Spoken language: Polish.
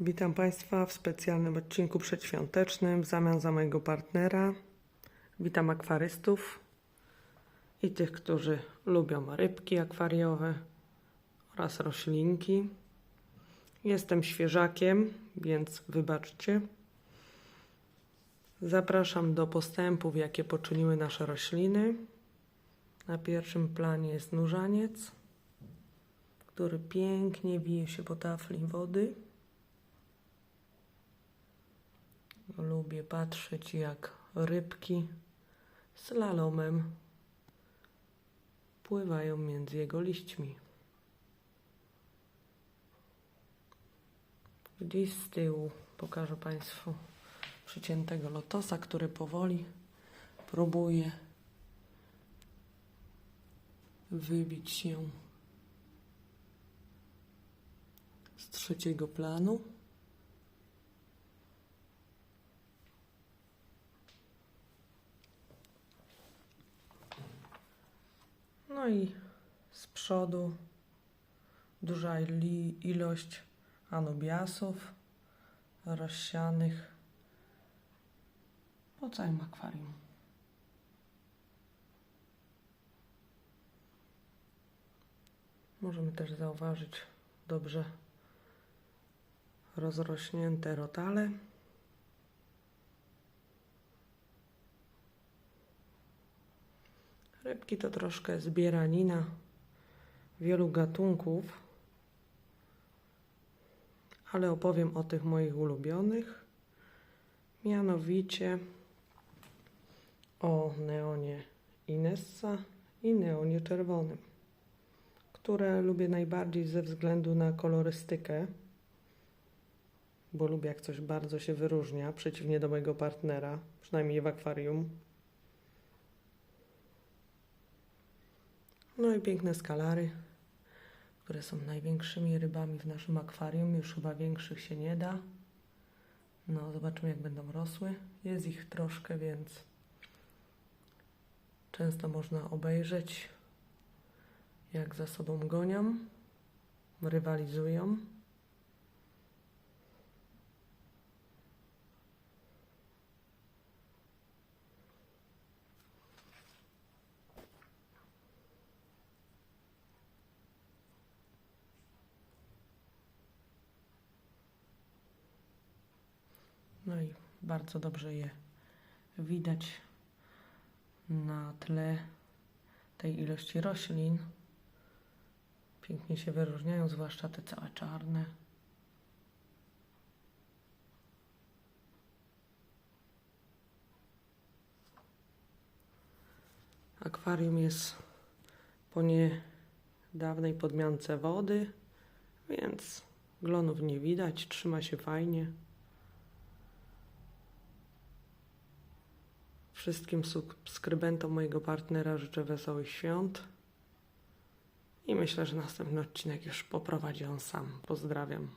Witam Państwa w specjalnym odcinku przedświątecznym w zamian za mojego partnera. Witam akwarystów i tych, którzy lubią rybki akwariowe oraz roślinki. Jestem świeżakiem, więc wybaczcie. Zapraszam do postępów, jakie poczyniły nasze rośliny. Na pierwszym planie jest nurzaniec, który pięknie bije się po tafli wody. Lubię patrzeć, jak rybki slalomem pływają między jego liśćmi. Gdzieś z tyłu pokażę Państwu przyciętego lotosa, który powoli próbuje wybić się z trzeciego planu. I z przodu duża ilość anubiasów rozsianych po całym akwarium. Możemy też zauważyć dobrze rozrośnięte rotale. Rybki to troszkę zbieranina wielu gatunków, ale opowiem o tych moich ulubionych, mianowicie o neonie Inessa i neonie czerwonym, które lubię najbardziej ze względu na kolorystykę, bo lubię jak coś bardzo się wyróżnia, przeciwnie do mojego partnera, przynajmniej w akwarium. No i piękne skalary, które są największymi rybami w naszym akwarium. Już chyba większych się nie da. No, zobaczymy jak będą rosły. Jest ich troszkę, więc często można obejrzeć, jak za sobą gonią, rywalizują. No i bardzo dobrze je widać na tle tej ilości roślin. Pięknie się wyróżniają, zwłaszcza te całe czarne. Akwarium jest po niedawnej podmiance wody, więc glonów nie widać, trzyma się fajnie. Wszystkim subskrybentom mojego partnera życzę wesołych świąt. I myślę, że następny odcinek już poprowadzi on sam. Pozdrawiam.